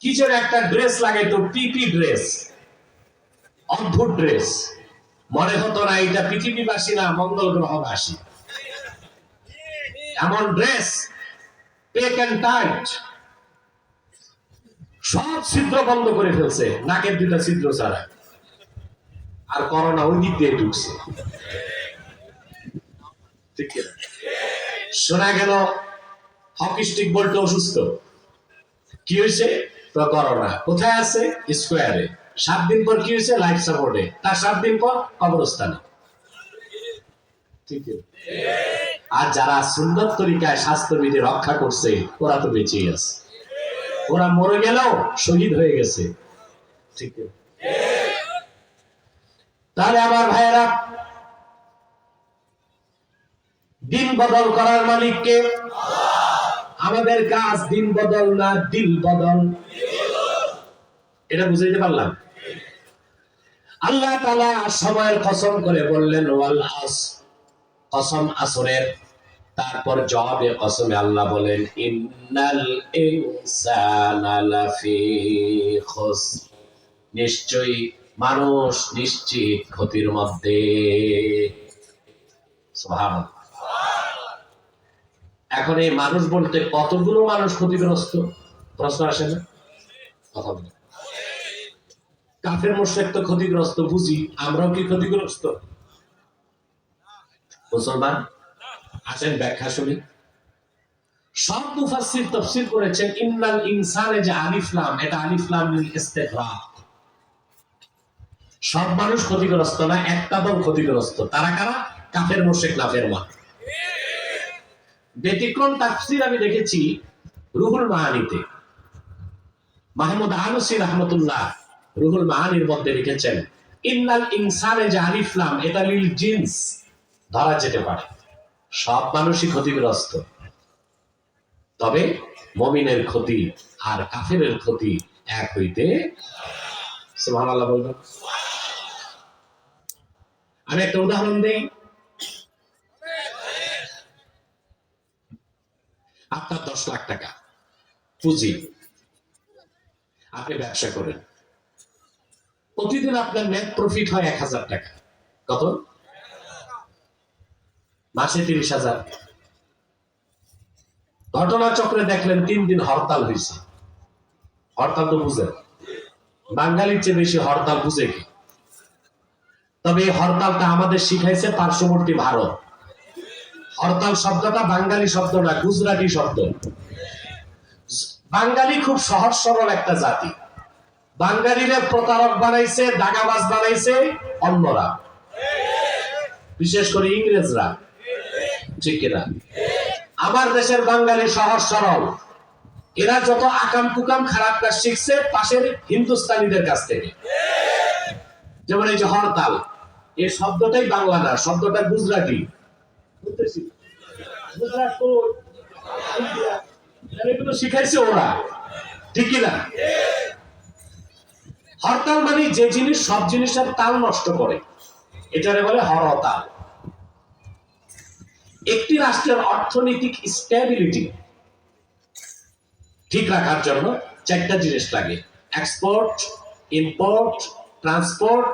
কি যেন একটা ড্রেস লাগে তো পিপি ড্রেস অদ্ভুত ড্রেস মনে হতো না, এটা পৃথিবীবাসী না, মঙ্গল গ্রহবাসী। এমন ড্রেস পেক অ্যান্ড টাইট সব ছিদ্র বন্ধ করে ফেলছে, নাকের দুটা ছিদ্র ছাড়া। আর করোনা ওই দিক দিয়ে ঢুকছে। শোনা গেল হকি স্টিক বলতে অসুস্থ। কি হয়েছে? তো করোনা কোথায় আছে? স্কোয়ারে সাত দিন পর কি হয়েছে? লাইফ সাপোর্টে তার সাত দিন পর কবরস্থানে। আর যারা সুন্দর তরিকায় স্বাস্থ্যবিধি রক্ষা করছে, ওরা তো বেঁচেই আছে। ওরা মরে গেলেও শহীদ হয়ে গেছে। ঠিক তাহলে আমার ভাইয়েরা, দিন বদল করার মালিককে আমাদের কাজ দিন বদল না দিল বদল। এটা বুঝাইতে পারলাম? আল্লাহ তালা সময়ের কসম করে বললেন, ওয়াল আস কসম আসরের। তারপর জবাবে কসমে আল্লাহ বলেন, ইন্নাল ইনসানা লাফি খুস নিশ্চয়ই মানুষ নিশ্চিত ক্ষতির মধ্যে। সুবহানাল্লাহ। এখন এই মানুষ বলতে কতগুলো মানুষ ক্ষতিগ্রস্ত? প্রশ্ন আসে না? কথা বলে। কাফের মোশেক তো ক্ষতিগ্রস্ত, বুঝি। আমরাও কি ক্ষতিগ্রস্ত? মুসলমান, আসেন ব্যাখ্যা শুনি। সব মুফাসসির তাফসীর করেছেন, ইন্নাল ইনসানে যে আলিফলাম এটা আলিফলাম সব মানুষ ক্ষতিগ্রস্ত না, একটা দল ক্ষতিগ্রস্ত। তারা কারা? কাফের মোশেক লাফের মা ব্যতিক্রম তাফসির আমি দেখেছি রুহুল মাহানিতে। মাহমুদ আনসি রহমতুল্লাহ রুহুল মাহানির মধ্যে লিখেছেন, ইন্নাল ইনসানে যে আলিফলাম এটা লিল জিন্স। ধরা যেতে পারে। সব মানুষই ক্ষতিগ্রস্ত। তবে মমিনের ক্ষতি আর কাফেরের ক্ষতি এক হইতে আমি একটা উদাহরণ দিই। আপনার দশ লাখ টাকা। পুঁজি। আপনি ব্যবসা করেন। প্রতিদিন আপনার নেট প্রফিট হয় এক হাজার টাকা। কত? মাসে তিরিশ হাজার। ঘটনা চক্রে দেখলেন তিন দিন হরতাল হয়েছে হরতাল তো বুঝেন বাঙালির চেয়ে বেশি হরতাল বুঝে কি? তবে এই হরতালটা আমাদের শিখাইছে পার্শ্ববর্তী ভারত। হরতাল শব্দটা বাঙালি শব্দ না, গুজরাটি শব্দ। বাঙালি খুব সহজ সরল একটা জাতি। বাঙালিরা প্রতারক বানাইছে, দাগাবাজ বানাইছে, অন্যরা। বিশেষ করে ইংরেজরা। ঠিক কিনা? আমার দেশের বাঙালি সহজ সরল। এরা যত আকাম কুকাম খারাপ কাজ শিখছে, পাশের হিন্দুস্তানিদের কাছ থেকে। যেমন এই যে হরতাল, এই শব্দটাই বাংলা না, শব্দটা গুজরাটি। এগুলো শিখাইছে ওরা। ঠিক কিনা? হরতাল মানে যে জিনিস, সব জিনিসের তাল নষ্ট করে। এটারে বলে হরতাল। একটি রাষ্ট্রের অর্থনৈতিক স্টেবিলিটি ঠিক রাখার জন্য চারটা জিনিস লাগে। এক্সপোর্ট ইম্পোর্ট ট্রান্সপোর্ট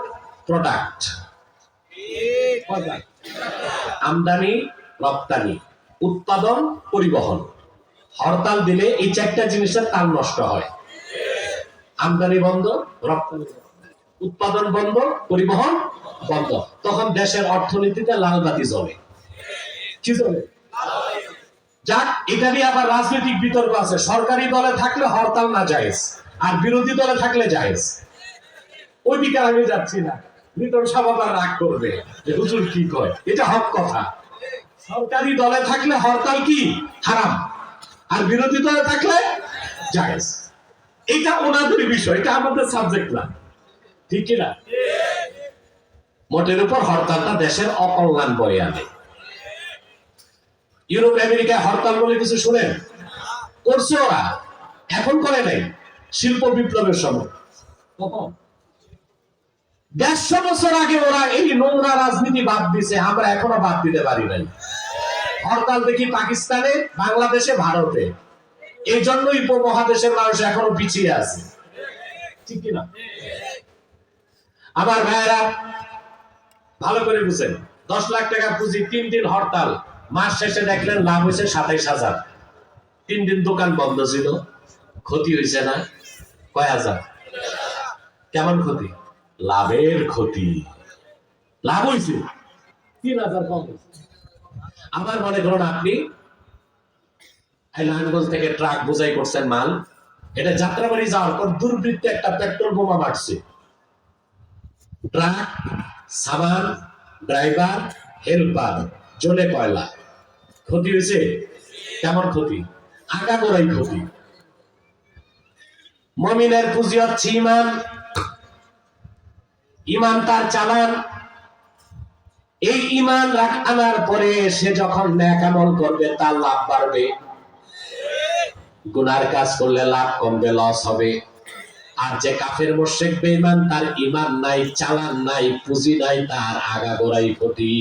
প্রোডাক্ট আমদানি, রপ্তানি, উৎপাদন, পরিবহন। হরতাল দিলে এই চারটা জিনিসের তাল নষ্ট হয়। আমদানি বন্ধ, রপ্তানি উৎপাদন বন্ধ, পরিবহন বন্ধ। তখন দেশের অর্থনীতিতে লাল বাতি কি জ্বলে? যাক, এটা নিয়ে আবার রাজনৈতিক বিতর্ক আছে। সরকারি দলে থাকলে হরতাল না জায়েজ, আর বিরোধী দলে থাকলে জায়েজ। ওই দিকে আমি যাচ্ছি না। সাহেব আবার রাগ করবে যে, হুজুর কি কয়? এটা হক কথা। সরকারি দলে থাকলে হরতাল কি? হারাম। আর বিরোধী দলে থাকলে জায়েজ। এটা ওনাদের বিষয়, এটা আমাদের সাবজেক্ট না। ঠিক কিনা মোটের উপর হরতালটা দেশের অকল্যাণ বয়ে আনে। ইউরোপ, আমেরিকায় হরতাল বলে কিছু শুনেন? করছে ওরা। এখন করে নাই। শিল্প বিপ্লবের সময়। কখন? দেড়শো বছর আগে ওরা এই নোংরা রাজনীতি বাদ দিছে, আমরা এখনও বাদ দিতে পারি নাই। হরতাল দেখি পাকিস্তানে, বাংলাদেশে, ভারতে। এই জন্যই উপমহাদেশের মানুষ এখনও পিছিয়ে আছে। ঠিক কিনা? আমার ভাইয়েরা, ভালো করে বুঝেন, দশ লাখ টাকা পুঁজি, তিন দিন হরতাল। মাস শেষে দেখলেন লাভ হয়েছে সাতাইশ হাজার। তিন দিন দোকান বন্ধ ছিল, ক্ষতি হয়েছে না? কয় হাজার? কেমন ক্ষতি? লাভের ক্ষতি। লাভ হয়েছে তিন হাজার কম। আবার মনে করুন আপনি নারায়ণগঞ্জ থেকে ট্রাক বোঝাই করছেন মাল। এটা যাত্রাবাড়ি যাওয়ার পর দুর্বৃত্তে একটা পেট্রোল বোমা মারছে। ট্রাক সামান ড্রাইভার হেল্পার জলে কয়লা। ক্ষতি হয়েছে কেমন ক্ষতি? আগা গোড়াই ক্ষতি। মমিনের পুঁজি হচ্ছে ইমান ইমান তার চালান। এই ইমান রাখ আনার পরে সে যখন ন্যাক আমল করবে, তার লাভ বাড়বে। গুনার কাজ করলে লাভ কমবে লস হবে। আর যে কাফের মোশেক বেঈমান, তার ইমান নাই, চালান নাই, পুঁজি নাই, তার আগা গোড়াই ক্ষতি।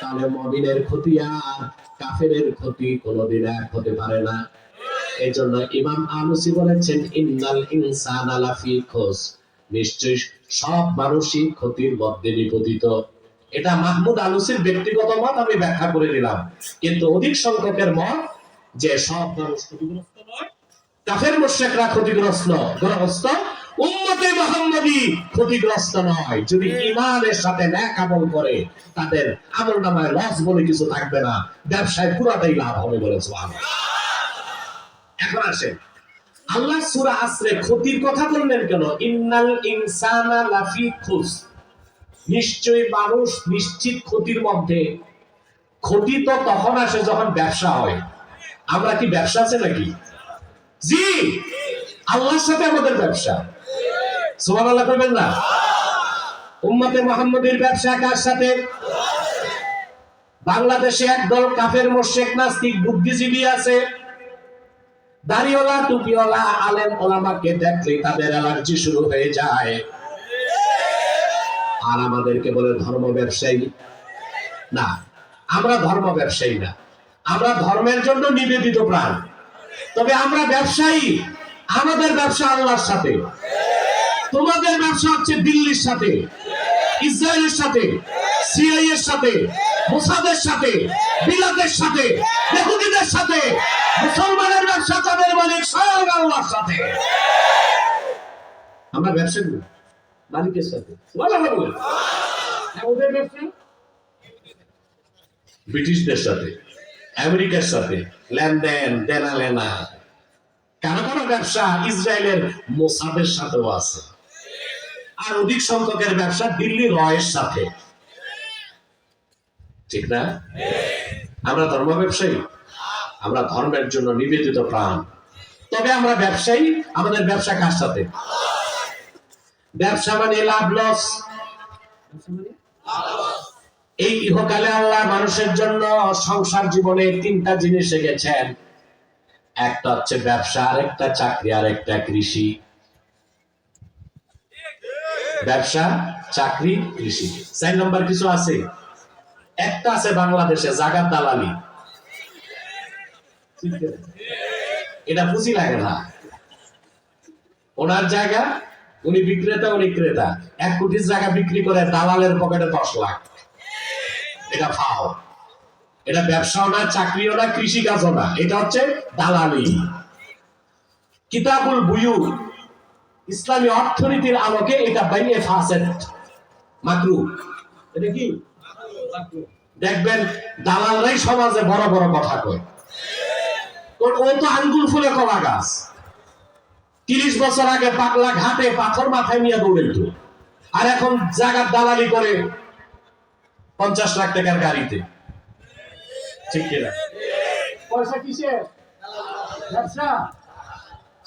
তাহলে মমিনের ক্ষতি আর কাফেরের ক্ষতি কোনোদিন এক হতে পারে না। এই জন্য ইমাম আনুসি বলেছেন, ইন্নাল ইনসান আলাফি খোস। নিশ্চয়ই সব মানুষই ক্ষতির মধ্যে নিপতিত। এটা মাহমুদ আলুসির ব্যক্তিগত মত, আমি ব্যাখ্যা করে দিলাম কিন্তু অধিক সংখ্যকের মত যে সব মানুষ ক্ষতিগ্রস্ত নয়, কাফের মুশরিকরা ক্ষতিগ্রস্ত গ্রস্ত উম্মতে মুহাম্মাদি ক্ষতিগ্রস্ত নয়। যদি ইমানের সাথে ন্যাক আমল করে, তাদের আমল নামায় লস বলে কিছু থাকবে না। ব্যবসায় পুরাটাই লাভ হবে বলে এখন আসেন। আল্লাহ সূরা আসরে ক্ষতির কথা বললেন কেন? ইন্নাল ইনসানা লাফি খুস। নিশ্চয়ই মানুষ নিশ্চিত ক্ষতির মধ্যে। ক্ষতি তো তখন আসে যখন ব্যবসা হয়। আমরা কি ব্যবসা আছে নাকি? জি! আল্লাহর সাথে আমাদের ব্যবসা। সুবহানাল্লাহ করবেন না? উম্মতে মুহাম্মদের ব্যবসা কার সাথে? বাংলাদেশে একদল কাফের মোশেক নাস্তিক বুদ্ধিজীবী আছে। দাড়িওয়ালা, টুপিওয়ালা, আলেম ওলামাকে দেখলে তাদের অ্যালার্জি শুরু হয়ে যায়। আর আমাদেরকে বলে ধর্ম ব্যবসায়ী। না, আমরা ধর্ম ব্যবসায়ী না। আমরা ধর্মের জন্য নিবেদিত প্রাণ। তবে আমরা ব্যবসায়ী। আমাদের ব্যবসা আল্লাহর সাথে। তোমাদের ব্যবসা হচ্ছে দিল্লির সাথে, ইসরায়েলের সাথে সিআই এর সাথে। মোসাদের সাথে বিলাতের সাথে বেহুদিদের সাথে মুসলমানের ব্যবসা তাদের মালিক স্বয়ং আল্লাহর সাথে। আমরা ব্যবসা করি মালিকের সাথে। বলেন। ওদের ব্যবসা? ব্রিটিশদের সাথে আমেরিকার সাথে লেনদেন দেনা লেনা। কারও কারও ব্যবসা ইসরায়েলের মোসাদের সাথেও আছে। আর অধিক সংখ্যকের ব্যবসা দিল্লি রয়ের সাথে। ঠিক না? আমরা ধর্ম ব্যবসায়ী। আমরা ধর্মের জন্য নিবেদিত প্রাণ। তবে আমরা ব্যবসায়ী, আমাদের ব্যবসা কার সাথে? ব্যবসা মানে লাভ, লস। এই ইহকালে আল্লাহ মানুষের জন্য সংসার জীবনে তিনটা জিনিস রেখেছেন। একটা হচ্ছে ব্যবসা, আরেকটা চাকরি, আরেকটা কৃষি। ব্যবসা, চাকরি, কৃষি। চার নম্বর কিছু আছে? একটা আছে বাংলাদেশে, জাগাত দালালি। এটা বুঝি লাগে না। ওনার জায়গা, উনি বিক্রেতা, উনি ক্রেতা। এক কোটির জায়গা বিক্রি করে দালালের পকেটে দশ লাখ। এটা ফাও। এটা ব্যবসাও না, চাকরিও না কৃষি কাজও না। এটা হচ্ছে দালালি। কিতাবুল বুয়ু ইসলামী অর্থনীতির আলোকে এটা বাইরে ফাসেট মাকরু এটা কি? দেখবেন দালালরাই সমাজে বড় বড় কথা কয়। ও তো আঙ্গুল ফুলে কলা গাছ। তিরিশ বছর আগে পাগলা ঘাটে পাথর মাথায় নিয়ে দৌড়াইতো। আর এখন জায়গার দালালি করে পঞ্চাশ লাখ টাকার গাড়িতে। ঠিক কিনা? পয়সা কিসে ব্যবসা?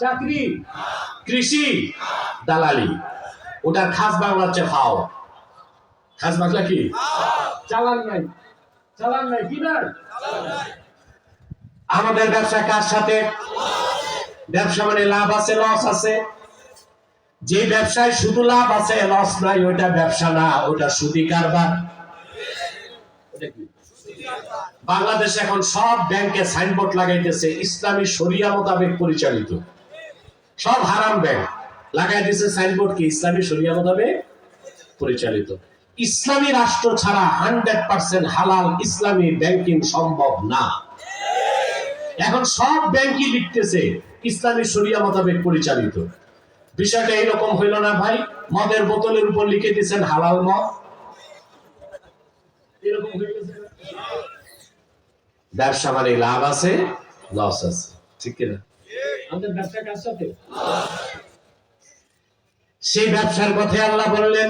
চাকরি? কৃষি? দালালি। ওটার খাস বাংলা হচ্ছে ফাও। খাস বাংলা কি? চালান নাই। চালান নাই, কি নাই? আমাদের ব্যবসা কার সাথে? ব্যবসা মানে লাভ আছে লস আছে। যে ব্যবসায় শুধু লাভ আছে লস নাই ওটা ব্যবসা না ওটা সুদি কারবার? বাংলাদেশে এখন সব ব্যাংকে সাইনবোর্ড লাগাইতেছে, ইসলামী শরিয়া মোতাবেক পরিচালিত। সব হারাম ব্যাংক। লাগাই দিছে সাইনবোর্ড কি? ইসলামী শরিয়া মোতাবেক পরিচালিত। ইসলামী রাষ্ট্র ছাড়া হান্ড্রেড পার্সেন্ট হালাল ইসলামী ব্যাংকিং সম্ভব না। এখন সব ব্যাংকই লিখতেছে, ইসলামী শরিয়া মোতাবেক পরিচালিত। বিষয়টা এরকম হইল না ভাই, মদের বোতলের উপর লিখে দিচ্ছেন হালাল মদ? ব্যবসা মানে লাভ আছে, লস আছে, ঠিক কিনা? আমাদের ব্যবসা কার সাথে সেই ব্যবসার কথা আল্লাহ বললেন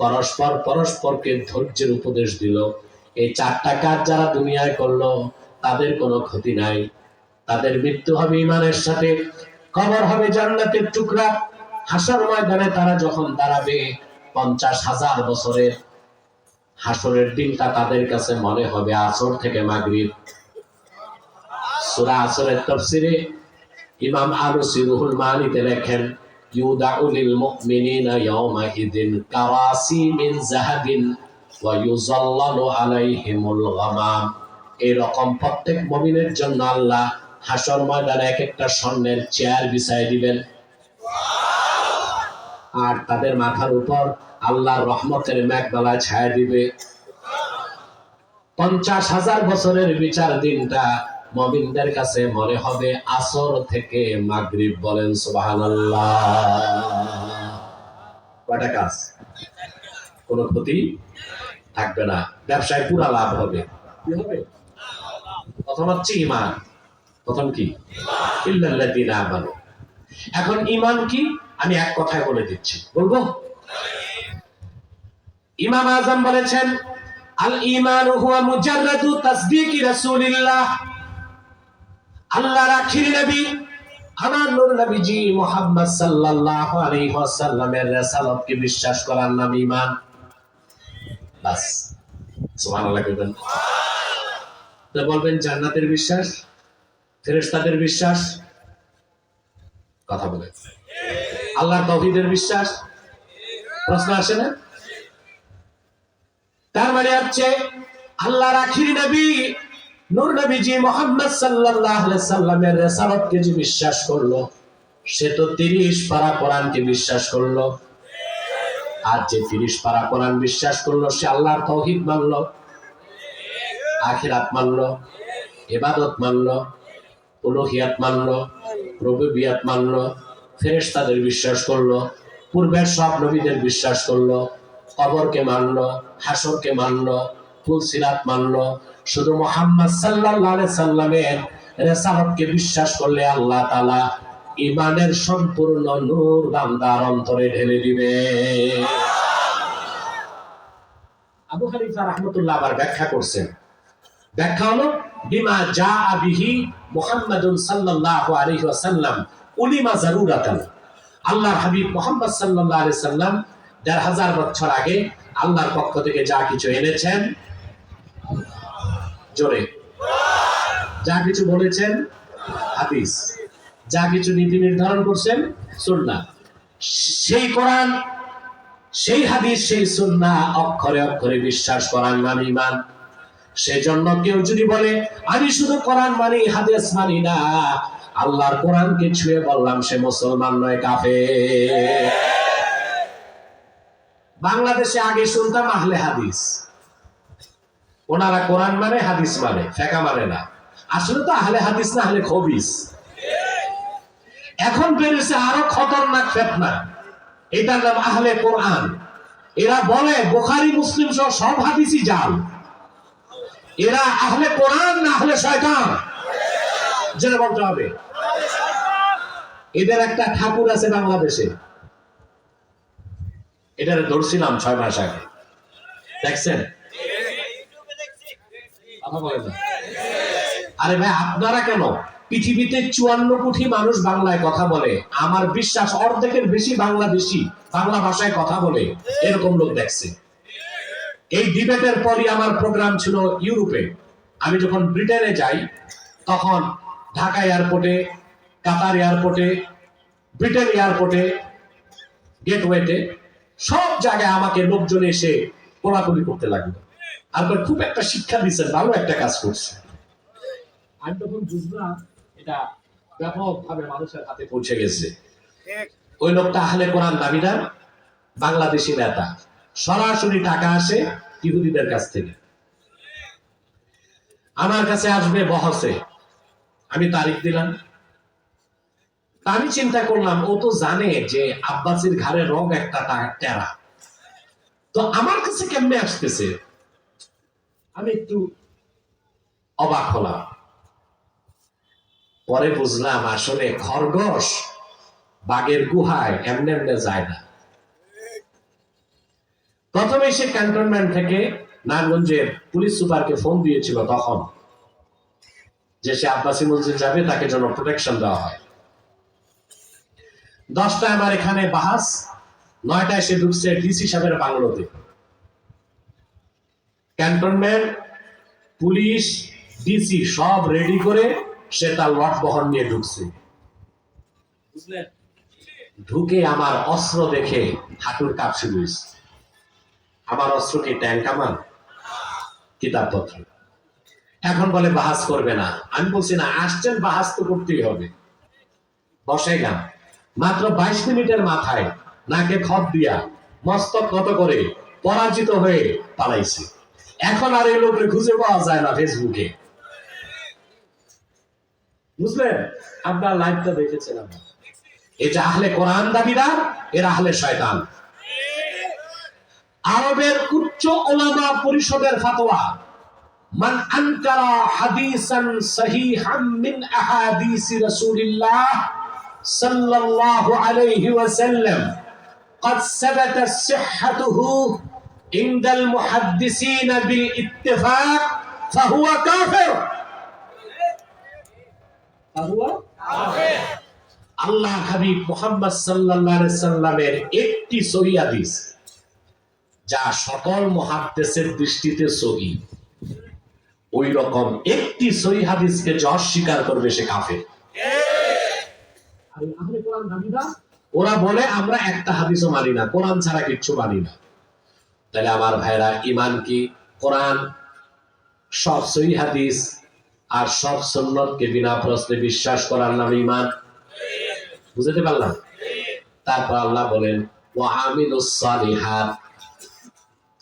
পরস্পর পরস্পরকে ধৈর্যের উপদেশ দিল। এই চারটা কাজ যারা দুনিয়ায় করল, তাদের কোনো ক্ষতি নাই। তাদের মৃত্যু হবে ইমানের সাথে, কবর হবে জান্নাতের টুকরা। হাসর ময়দানে তারা যখন দাঁড়াবে, পঞ্চাশ হাজার বছরের হাসরের দিনটা তাদের কাছে মনে হবে আসর থেকে মাগরিব। সূরা আসরের তাফসিরে ইমাম আলুসি রুহুল মানিতে লেখেন ইয়াওমা ইদিন কারাসি মিন যাহাবিন ওয়া ইউযাল্লালু আলাইহিমুল গামাম এরকম প্রত্যেক মুমিনের জন্য আল্লাহ হাসর ময়দানে এক একটা স্বর্ণের চেয়ার বিছাই দিবেন। আর তাদের মাথার উপর আল্লাহর রহমতের মেঘবালা ছায়া দিবে। পঞ্চাশ হাজার বছরের বিচার দিনটা মমিনদের কাছে মনে হবে আসর থেকে মাগরিব বলেন সুবাহান কয়টা কাজ? কোনো ক্ষতি থাকবে না। ব্যবসায় পুরা লাভ হবে। কি হবে? প্রথম হচ্ছে ইমান প্রথম কি? ইল্লাল্লাযীনা আমানু। এখন ইমান কি? আমি এক কথায় বলে দিচ্ছি। বলব? ইমাম আজম বলেছেন আল ইমান হুয়া মুজাররাদু তাসদিকি রাসূলিল্লাহ। আল্লাহর আখির নবী, আমার নূর মুহাম্মদ সাল্লাল্লাহু আলাইহি ওয়াসাল্লামের রিসালাতকে বিশ্বাস করার নাম ঈমান। বাস, সুবহানাল্লাহ তো বলবেন, জান্নাতের বিশ্বাস, ফেরেশতাদের বিশ্বাস, কথা বলে। আল্লাহর তৌহিদের বিশ্বাস, প্রশ্ন আসে না? তার মানে হচ্ছে, আল্লাহর আখির নবী নূর নবীজি মোহাম্মদ সাল্লাল্লাহু আলাইহি সাল্লামের রিসালাতকে যে বিশ্বাস করল, সে তো 30 পারা কোরআনকে বিশ্বাস করল। আর যে 30 পারা কোরআন বিশ্বাস করল, সে আল্লাহর তৌহিদ মানলো, আখিরাত মানলো, ইবাদত মানলো, উলুহিয়াত মানলো, রুবুবিয়াত মানলো, ফেরেশতাদের বিশ্বাস করল, পূর্বের সব নবীদের বিশ্বাস করল, কবরকে মানলো হাসরকে মানলো, ফুলসিরাত মানলো শুধু মোহাম্মদ আলাইহি সাল্লামের রিসালাতকে বিশ্বাস করলে আল্লাহ তাআলা ইমানের সম্পূর্ণ নূর বান্দার অন্তরে ঢেলে দিবে। আবু আবার ব্যাখ্যা করছেন। ব্যাখ্যা হলো, বিমা যা বিহি মুহাম্মাদুন সাল্লাল্লাহু আলাইহি ওয়াসাল্লাম উলিমা জারুরাতান। আল্লাহর হাবিব মুহাম্মদ সাল্লাল্লাহু আলাইহি সাল্লাম দেড় হাজার বছর আগে আল্লাহর পক্ষ থেকে যা কিছু এনেছেন জোরে। যা কিছু বলেছেন, হাদিস। যা কিছু নীতি নির্ধারণ করছেন, সুন্নাহ। সেই কোরআন, সেই হাদিস, সেই সুন্নাহ অক্ষরে অক্ষরে বিশ্বাস করার নাম ঈমান। সেজন্য কেউ যদি বলে, আমি শুধু কোরআন মানি, হাদিস মানি না, আল্লাহর কোরআনকে ছুঁয়ে বললাম সে মুসলমান নয় কাফে বাংলাদেশে আগে শুনতাম আহলে হাদিস। ওনারা কোরআন মানে হাদিস মানে ফেকা মানে না। আসলে তো আহলে হাদিস না, আহলে খবিস। এখন বেরিয়েছে আরও খতরনাক ফেতনা। এটার নাম আহলে কোরআন। এরা বলে, বোখারি, মুসলিম সহ সব হাদিসই জাল। এরা আহলে কোরআন না আহলে শয়তান? যেটা বলতে হবে। এদের একটা ঠাকুর আছে বাংলাদেশে। এটারে ধরছিলাম ছয় মাস আগে। দেখছেন? আরে ভাই, আপনারা কেন? পৃথিবীতে চুয়ান্ন কোটি মানুষ বাংলায় কথা বলে। আমার বিশ্বাস, অর্ধেকের বেশি বাংলাদেশি বাংলা ভাষায় কথা বলে। এরকম লোক দেখছে। এই ডিবেটের পরই আমার প্রোগ্রাম ছিল ইউরোপে। আমি যখন ব্রিটেনে যাই, তখন ঢাকা এয়ারপোর্টে, কাতার এয়ারপোর্টে, ব্রিটেন এয়ারপোর্টে, গেটওয়েতে সব জায়গায় আমাকে লোকজন এসে কোলাকুলি করতে লাগল। আর খুব একটা শিক্ষা দিচ্ছেন ভালো একটা কাজ করছে। আমি তখন বুঝলাম এটা ব্যাপকভাবে মানুষের হাতে পৌঁছে গেছে। ওই লোকটা আহলে কোরআন দাবিদার, বাংলাদেশি নেতা। সরাসরি টাকা আসে ইহুদিদের কাছ থেকে। আমার কাছে আসবে বহসে। আমি তারিখ দিলাম। আমি চিন্তা করলাম, ও তো জানে যে আব্বাসির ঘাড়ে রং একটা টেরা। তো আমার কাছে কেমনে আসতেছে? আমি একটু অবাক হলাম। পরে বুঝলাম আসলে খরগোশ বাঘের গুহায় এমনি এমনি যায় না। প্রথমে সে ক্যান্টনমেন্ট থেকে নারায়ণগঞ্জের পুলিশ সুপারকে ফোন দিয়েছিল তখন, যে সে আব্বাসী মসজিদ যাবে, তাকে যেন প্রোটেকশন দেওয়া হয়। দশটায় আমার এখানে বাহাস নয়টায় সে ঢুকছে ডিসি সাহেবের বাংলোতে। ক্যান্টনমেন্ট পুলিশ ডিসি সব রেডি করে সে তার লট বহন নিয়ে ঢুকছে। ঢুকে আমার অস্ত্র দেখে হাঁটুর কাঁপছে লুইস আমার অস্ত্র কি ট্যাঙ্ক আমার? কিতাবপত্র। এখন বলে বাহাস করবে না। আমি বলছি না আসছেন বাহাস তো করতেই হবে। বসে গান মাত্র বাইশ মিনিটের মাথায় নাকে খত দিয়া মস্তক কত করে পরাজিত হয়ে পালাইছে। এখন আর এই লোকের খুঁজে পাওয়া যায় না ফেসবুকে বুঝলেন আপনার লাইভটা দেখেছেন আমরা এটা আহলে কোরআন দাবিদার এরা আহলে শয়তান আরবের উচ্চ ওলামা পরিষদের ফাতোয়া মান আনকারা হাদিসান সহিহাম মিন আহাদিসি রাসূলিল্লাহ সাল্লাল্লাহু আলাইহি ওয়াসাল্লাম قد ثبت صحته আল্লাহ হাবিব সাল্লাল্লাহু আলাইহি সাল্লামের একটি হাদিস, যা সকল মুহাদ্দিসের দৃষ্টিতে সহি। ওই রকম একটি সহিহ হাদিসকে যা অস্বীকার করবে সে কাফের। ওরা বলে, আমরা একটা হাদিসও মানি না, কোরআন ছাড়া কিচ্ছু মানি না। তাহলে আমার ভাইরা ইমান কি? কোরআন, সব সহি হাদিস আর সব সুন্নতকে বিনা প্রশ্নে বিশ্বাস করার নাম ইমান বুঝতে পারলাম? তারপর আল্লাহ বলেন ও আমিলুস সালিহাত।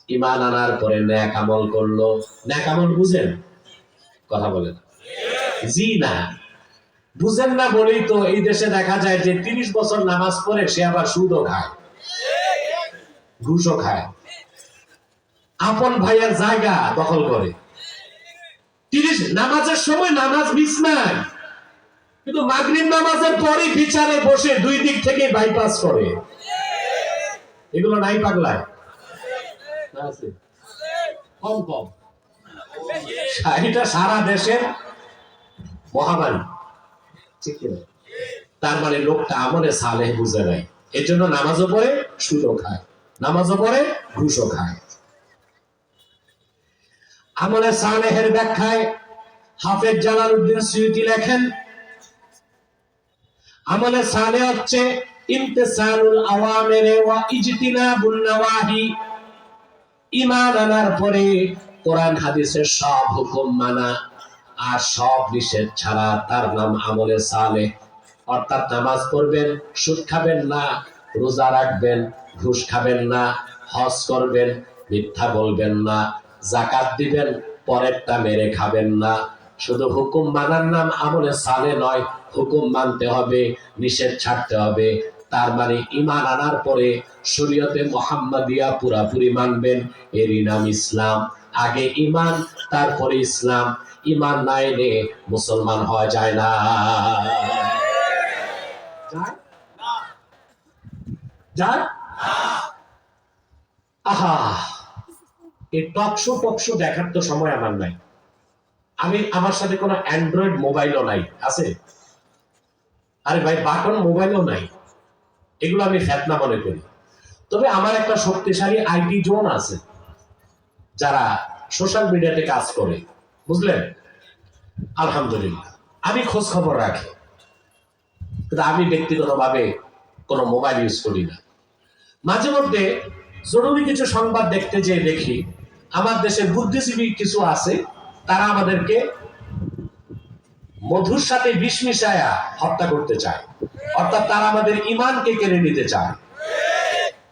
ইমান আনার পরে ন্যাক আমল করল। ন্যাক আমল বুঝেন? কথা বলেন। জি না বুঝেন না বলেই তো এই দেশে দেখা যায় যে তিরিশ বছর নামাজ পড়ে সে আবার সুদও খায়। ঘুষও খায়। আপন ভাইয়ের জায়গা দখল করে। তিরিশ, নামাজের সময় নামাজ মিস নাই। কিন্তু মাগরিব নামাজের পরে বিচারে বসে দুই দিক থেকে বাইপাস করে। এগুলো নাই পাগলায়? কম কম। এটা সারা দেশের মহামারী। ঠিক তার মানে লোকটা আমলে সালেহ বুঝে নাই। এর জন্য নামাজও পড়ে, সুদও খায়। নামাজও পড়ে, ঘুষও খায়। আমলে সালেহের ব্যাখ্যায় হাফেজ জালাল উদ্দিন সুয়ুতি লেখেন, আমলে সালে হচ্ছে ইমতিসালুল আওয়ামিরে ওয়া ইজতিনাবুন নাওয়াহি। ঈমান আনার পরে কোরআন হাদিসের সব হুকুম মানা আর সব নিষেধ ছাড়া তার নাম আমলে সালে। অর্থাৎ নামাজ পড়বেন, সুদ খাবেন না, রোজা রাখবেন, ঘুষ খাবেন না, হজ করবেন, মিথ্যা বলবেন না জাকাত দিবেন, পরেরটা মেরে খাবেন না। শুধু হুকুম মানার নাম আমলে সালে নয়, হুকুম মানতে হবে, নিষেধ ছাড়তে হবে। তার মানে ইমান আনার পরে শরীয়তে মোহাম্মদিয়া পুরাপুরি মানবেন, এরই নাম ইসলাম। আগে ইমান তারপরে ইসলাম। ইমান না এনে মুসলমান হওয়া যায় না? আহা! এই টকশো টকশো দেখার তো সময় আমার নাই। আমি আমার সাথে কোনো অ্যান্ড্রয়েড মোবাইলও নাই, আছে? আরে ভাই, বাটন মোবাইলও নাই। এগুলো আমি ফ্যাতনা মনে করি। তবে আমার একটা শক্তিশালী আইটি জোন আছে, যারা সোশ্যাল মিডিয়াতে কাজ করে। বুঝলেন? আলহামদুলিল্লাহ। আমি খোঁজ খবর রাখি। কিন্তু আমি ব্যক্তিগতভাবে কোনো মোবাইল ইউজ করি না। মাঝে মধ্যে জরুরি কিছু সংবাদ দেখতে যেয়ে দেখি আমার দেশের বুদ্ধিজীবী কিছু আছে, তারা আমাদেরকে মধুর সাথে বিষ হত্যা করতে চায়। অর্থাৎ তারা আমাদের ইমানকে কেড়ে নিতে চায়।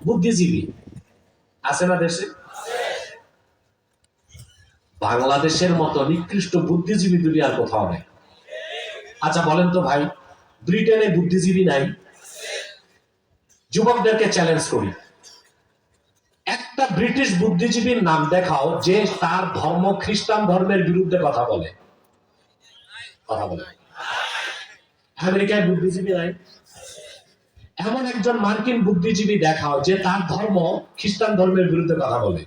বুদ্ধিজীবী আছে না দেশে? বাংলাদেশের মতো নিকৃষ্ট বুদ্ধিজীবী দুনিয়ার কোথাও নেই। আচ্ছা বলেন তো ভাই, ব্রিটেনে বুদ্ধিজীবী নাই? যুবকদেরকে চ্যালেঞ্জ করি। একটা ব্রিটিশ বুদ্ধিজীবীর নাম দেখাও যে তার ধর্ম খ্রিস্টান ধর্মের বিরুদ্ধে কথা বলে। কথা বলে। আমেরিকায় বুদ্ধিজীবী নাই। এমন একজন মার্কিন বুদ্ধিজীবী দেখাও যে তার ধর্ম খ্রিস্টান ধর্মের বিরুদ্ধে কথা বলে।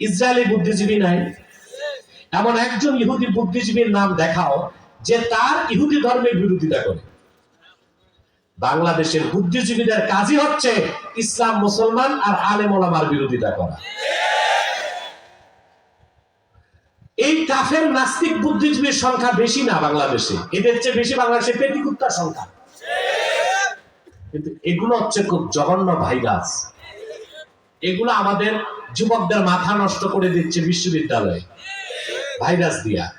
ইসরায়েলি বুদ্ধিজীবী নাই। এমন একজন ইহুদি বুদ্ধিজীবীর নাম দেখাও যে তার ইহুদি ধর্মের বিরোধিতা করে। বাংলাদেশের বুদ্ধিজীবীদের কাজই হচ্ছে ইসলাম মুসলমান আর আলেম ওলামার বিরোধিতা করা। এই কাফের নাস্তিক বুদ্ধিজীবীর সংখ্যা বেশি না বাংলাদেশে। এদের চেয়ে বেশি বাংলাদেশে পেটিকুত্তার সংখ্যা। কিন্তু এগুলো হচ্ছে খুব জঘন্য ভাইরাস। এগুলো আমাদের যুবকদের মাথা নষ্ট করে দিচ্ছে বিশ্ববিদ্যালয়ে। ভাইরাস দিয়া,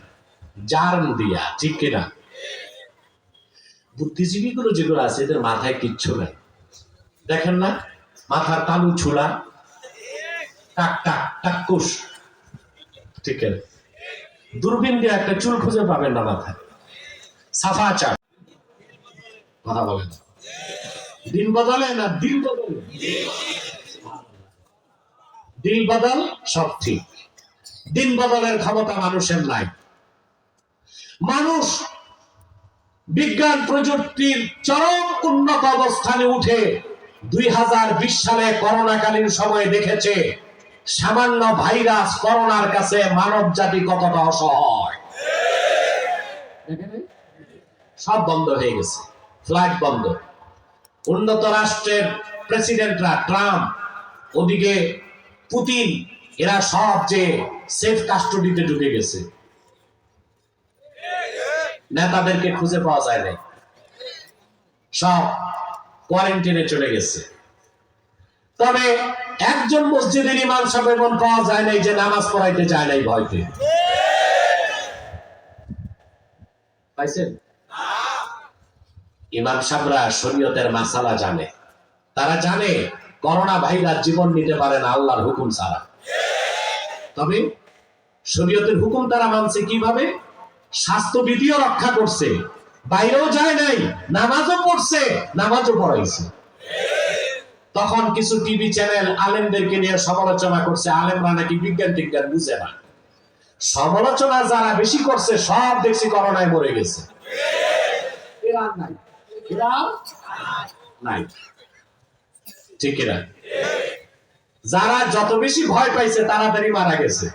জার্ম দিয়া, ঠিক কিনা? বুদ্ধিজীবীগুলো যেগুলো আছে, এদের মাথায় কিচ্ছু নাই। দেখেন না, মাথার তালু ছুলা, টাক টাক টাক্কুস ঠিক আছে। দূরবীন দিয়ে একটা চুল খুঁজে পাবেন না মাথায়। সাফা চাট কথা বলেন। দিন বদলে না দিন বদলে? দিল বদল সব ঠিক। দিন বদলের ক্ষমতা মানুষের নাই। মানুষ বিজ্ঞান প্রযুক্তির চরম উন্নত অবস্থানে উঠে দুই হাজার বিশ সালে করোনাকালীন সময় দেখেছে, সামান্য ভাইরাস করোনার কাছে মানব জাতি কতটা অসহায়। সব বন্ধ হয়ে গেছে, ফ্লাইট বন্ধ। উন্নত রাষ্ট্রের প্রেসিডেন্টরা ট্রাম্প, ওদিকে পুতিন, এরা সব যে সেফ কাস্টডিতে ঢুকে গেছে। নেতাদেরকে খুঁজে পাওয়া যায় নাই। সব কোয়ারেন্টাইনে চলে গেছে। তবে একজন মসজিদের ইমাম সাহেব এমন পাওয়া যায় নাই যে নামাজ পড়াইতে যায় নাই ভয়তে। পাইছেন? ইমাম সাহেবরা শরীয়তের মাসালা জানে। তারা জানে করোনা ভাইরাস জীবন নিতে পারে না, আল্লাহর হুকুম ছাড়া। তবে শরীয়তের হুকুম তারা মানছে কীভাবে? স্বাস্থ্যবিধিও রক্ষা করছে। বাইরেও যায় নাই নামাজও পড়ছে নামাজও পড়াইছে। তখন কিছু টিভি চ্যানেল আলেমদেরকে নিয়ে সমালোচনা করছে। আলেমরা নাকি বিজ্ঞান টিজ্ঞান বুঝে না। সমালোচনা যারা বেশি করছে সব দেখছি করোনায় মরে গেছে। নাই। ঠিক কিনা? যারা যত বেশি ভয় পাইছে তাড়াতাড়ি মারা গেছে।